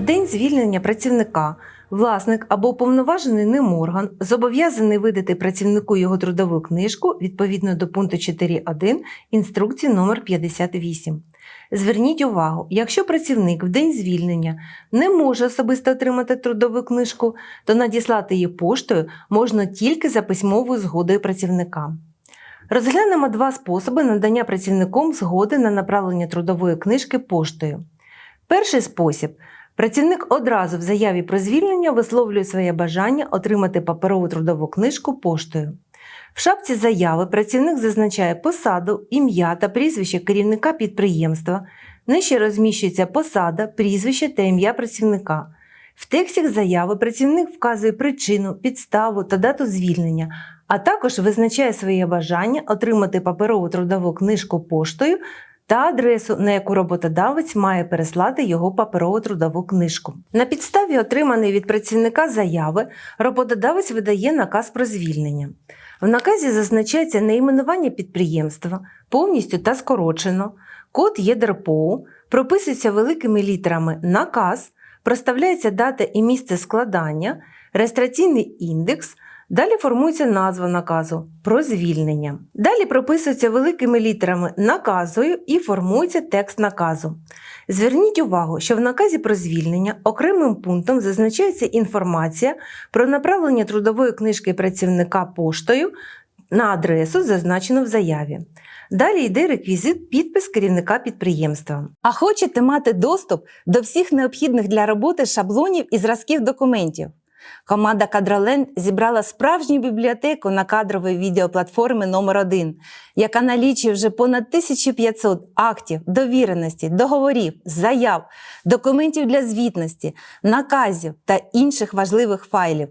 В день звільнення працівника власник або уповноважений ним орган зобов'язаний видати працівнику його трудову книжку відповідно до пункту 4.1 інструкції номер 58. Зверніть увагу, якщо працівник в день звільнення не може особисто отримати трудову книжку, то надіслати її поштою можна тільки за письмовою згодою працівника. Розглянемо два способи надання працівником згоди на направлення трудової книжки поштою. Перший спосіб працівник одразу в заяві про звільнення висловлює своє бажання отримати паперову трудову книжку поштою. В шапці заяви працівник зазначає посаду, ім'я та прізвище керівника підприємства. Нижче розміщується посада, прізвище та ім'я працівника. В тексті заяви працівник вказує причину, підставу та дату звільнення, а також визначає своє бажання отримати паперову трудову книжку поштою та адресу, на яку роботодавець має переслати його паперову трудову книжку. На підставі отриманої від працівника заяви роботодавець видає наказ про звільнення. В наказі зазначається найменування підприємства повністю та скорочено, код ЄДРПОУ, прописується великими літерами наказ, проставляється дата і місце складання, реєстраційний індекс. Далі формується назва наказу про звільнення. Далі прописується великими літерами наказою і формується текст наказу. Зверніть увагу, що в наказі про звільнення окремим пунктом зазначається інформація про направлення трудової книжки працівника поштою на адресу, зазначену в заяві. Далі йде реквізит підпис керівника підприємства. А хочете мати доступ до всіх необхідних для роботи шаблонів і зразків документів? Команда Кадроленд зібрала справжню бібліотеку на кадровій відеоплатформі номер 1 яка налічує вже понад 1500 актів, довіреності, договорів, заяв, документів для звітності, наказів та інших важливих файлів.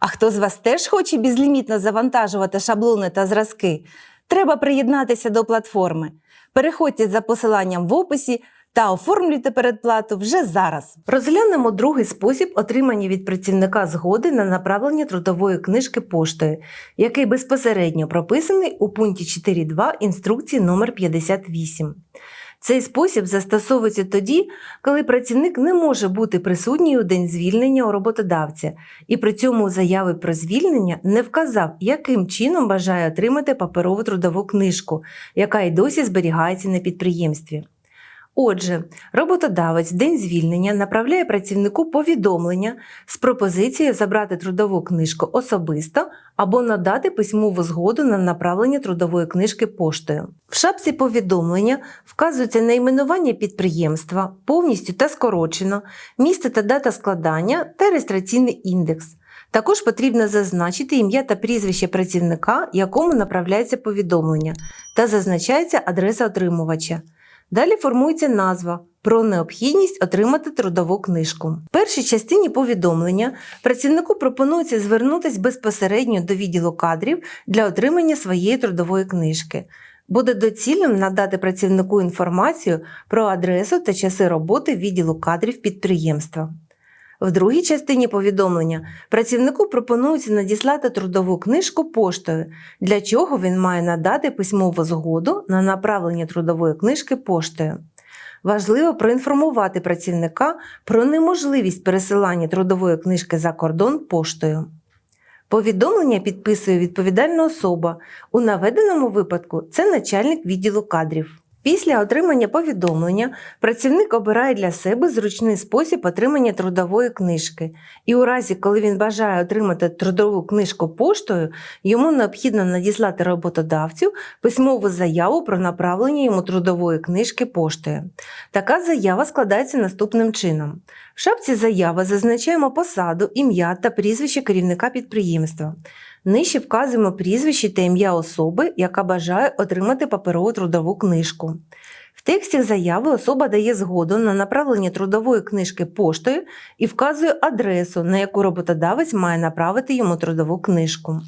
А хто з вас теж хоче безлімітно завантажувати шаблони та зразки? Треба приєднатися до платформи. Переходьте за посиланням в описі та оформлюйте передплату вже зараз. Розглянемо другий спосіб отримання від працівника згоди на направлення трудової книжки поштою, який безпосередньо прописаний у пункті 4.2 інструкції номер 58. Цей спосіб застосовується тоді, коли працівник не може бути присутній у день звільнення у роботодавця, і при цьому у заяві про звільнення не вказав, яким чином бажає отримати паперову трудову книжку, яка й досі зберігається на підприємстві. Отже, роботодавець в день звільнення направляє працівнику повідомлення з пропозицією забрати трудову книжку особисто або надати письмову згоду на направлення трудової книжки поштою. В шапці повідомлення вказується найменування підприємства повністю та скорочено, місце та дата складання та реєстраційний індекс. Також потрібно зазначити ім'я та прізвище працівника, якому направляється повідомлення, та зазначається адреса отримувача. Далі формується назва про необхідність отримати трудову книжку. В першій частині повідомлення працівнику пропонується звернутися безпосередньо до відділу кадрів для отримання своєї трудової книжки. Буде доцільним надати працівнику інформацію про адресу та часи роботи відділу кадрів підприємства. В другій частині повідомлення працівнику пропонується надіслати трудову книжку поштою, для чого він має надати письмову згоду на направлення трудової книжки поштою. Важливо проінформувати працівника про неможливість пересилання трудової книжки за кордон поштою. Повідомлення підписує відповідальна особа. У наведеному випадку це начальник відділу кадрів. Після отримання повідомлення працівник обирає для себе зручний спосіб отримання трудової книжки, і у разі, коли він бажає отримати трудову книжку поштою, йому необхідно надіслати роботодавцю письмову заяву про направлення йому трудової книжки поштою. Така заява складається наступним чином. В шапці заяви зазначаємо посаду, ім'я та прізвище керівника підприємства. Нижче вказуємо прізвище та ім'я особи, яка бажає отримати паперову трудову книжку. В тексті заяви особа дає згоду на направлення трудової книжки поштою і вказує адресу, на яку роботодавець має направити йому трудову книжку.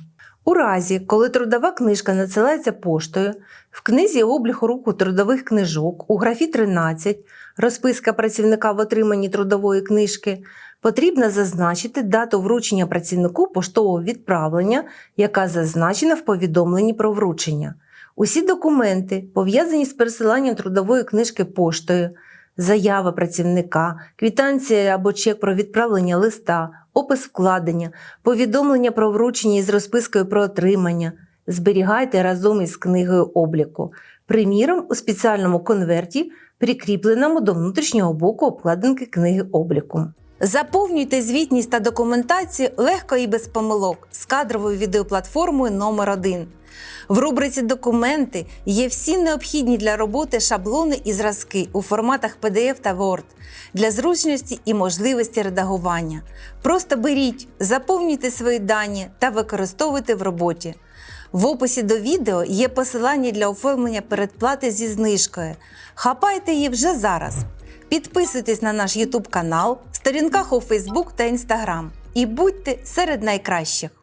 У разі, коли трудова книжка надсилається поштою, в книзі обліку руку трудових книжок у графі 13 розписка працівника в отриманні трудової книжки, потрібно зазначити дату вручення працівнику поштового відправлення, яка зазначена в повідомленні про вручення. Усі документи, пов'язані з пересиланням трудової книжки поштою, заява працівника, квитанція або чек про відправлення листа, опис вкладення, повідомлення про вручення із розпискою про отримання. Зберігайте разом із книгою обліку. Приміром, у спеціальному конверті, прикріпленому до внутрішнього боку обкладинки книги обліку. Заповнюйте звітність та документацію легко і без помилок з кадровою відеоплатформою номер 1 В рубриці Документи є всі необхідні для роботи шаблони і зразки у форматах PDF та Word для зручності і можливості редагування. Просто беріть, заповнюйте свої дані та використовуйте в роботі. В описі до відео є посилання для оформлення передплати зі знижкою. Хапайте її вже зараз. Підписуйтесь на наш YouTube канал, сторінках у Facebook та Instagram і будьте серед найкращих.